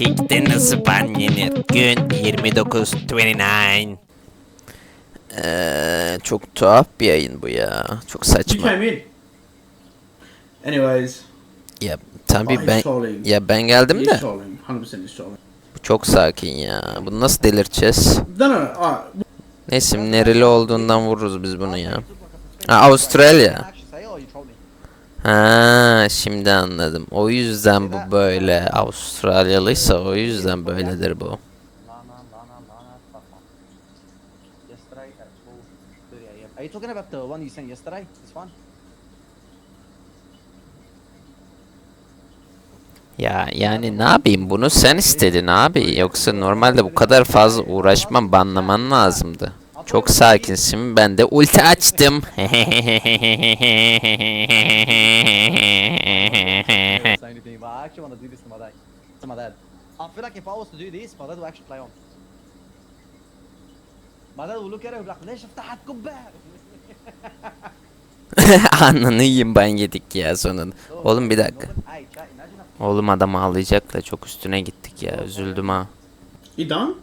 Tik'te nasıl ban yenir? Gün 29 29. Ee, çok tuhaf bir yayın bu ya. Çok saçma. Anyways, Ya tabii ben ya ben geldim de trolling. 100% he's trolling. bu çok sakin ya. Bunu nasıl delirteceğiz? Neyse nereli olduğundan vururuz biz bunu ya. Ha, Avustralya. actually say, oh, you trolling. Ha, şimdi anladım. O yüzden bu böyle. Avustralyalıysa o yüzden böyledir bu. Lana, Lana, Lana, fuck off. Yesterday at 12:30 a.m. Are you talking about the one you sent yesterday? This one? Ya yani ne yapayım bunu sen istedin abi. Yoksa normalde bu kadar fazla uğraşmam banlaman lazımdı. Çok sakinsin ben de ulti açtım. Say anything, but I actually want to do this to my dad. To my dad. I feel like if I was to do this, my dad would actually play on. My dad will look at it and be like, ليش فتحت كبة؟ Ananı yiyeyim ben yedik ya sonunda. Oğlum bir dakika. Hey, chat, imagine if Oğlum adam ağlayacak da çok üstüne gittik ya. Üzüldüm ha. You done?